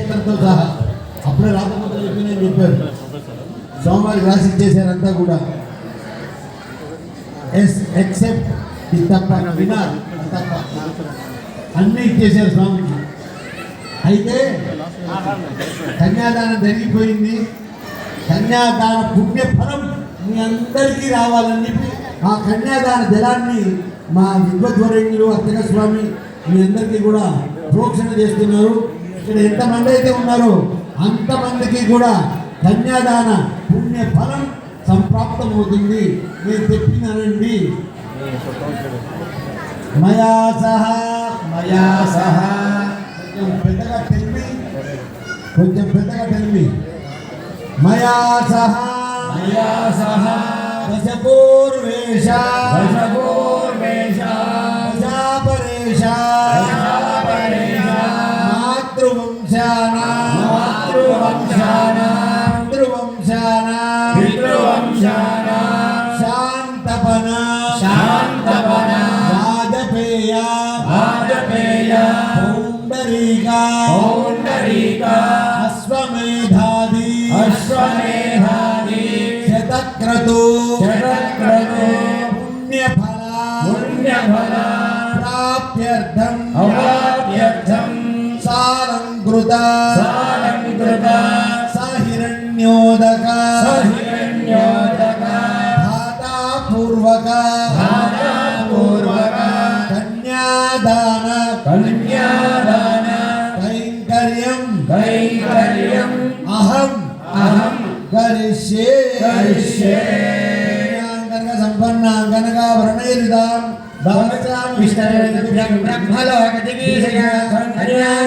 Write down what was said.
చేతులతో సహా అప్పుడే రాకపోతే నేను చెప్పారు సోమవారికి రాసి ఇచ్చేసారంతా కూడా. ఎస్ ఎక్సెప్ట్ ఇది తప్ప వినా తప్ప అన్నీ ఇచ్చేసారు స్వామికి. అయితే కన్యాదానం జరిగిపోయింది. కన్యాదాన పుణ్యఫలం మీ అందరికీ రావాలని చెప్పి ఆ కన్యాదాన జలాన్ని మా విద్వద్వరేణ్యులు అర్చక స్వామి మీ అందరికీ కూడా ప్రోక్షణ చేస్తున్నారు. ఇక్కడ ఎంతమంది అయితే ఉన్నారో అంతమందికి కూడా కన్యాదాన పుణ్య ఫలం సంప్రాప్తమవుతుంది నేను చెప్పినానండి మయా సహా మయా సహా. కొంచెం పెద్దగా తెలివి కొంచెం పెద్దగా తెలివి మయా సహా మయా సహ. దశపూర్వేష దశపూర్వేష మాతృవంశాన పితృవంశాన పితృవంశాన శాంతపన శాంతపన వాజపేయ వాజపేయ పౌండరీక పౌండరీక అశ్వమేధాది అశ్వమేధాది శతక్రతు శతక్రతు పుణ్యఫల పుణ్యఫల ప్రాప్త్యర్థం అవాప్యర్థం సాలంకృత हिरण्योदक हिरण्योदक धाता पूर्वक धाता पूर्वक कन्यादान। कन्यादान। कैंकर्यम कैंकर्यम अहम। अहम। करिष्ये। करिष्ये। संपन्नांगनकाभरणैर्दां भवतां विष्णुर्ब्रह्मलोकदिगीशया कन्यां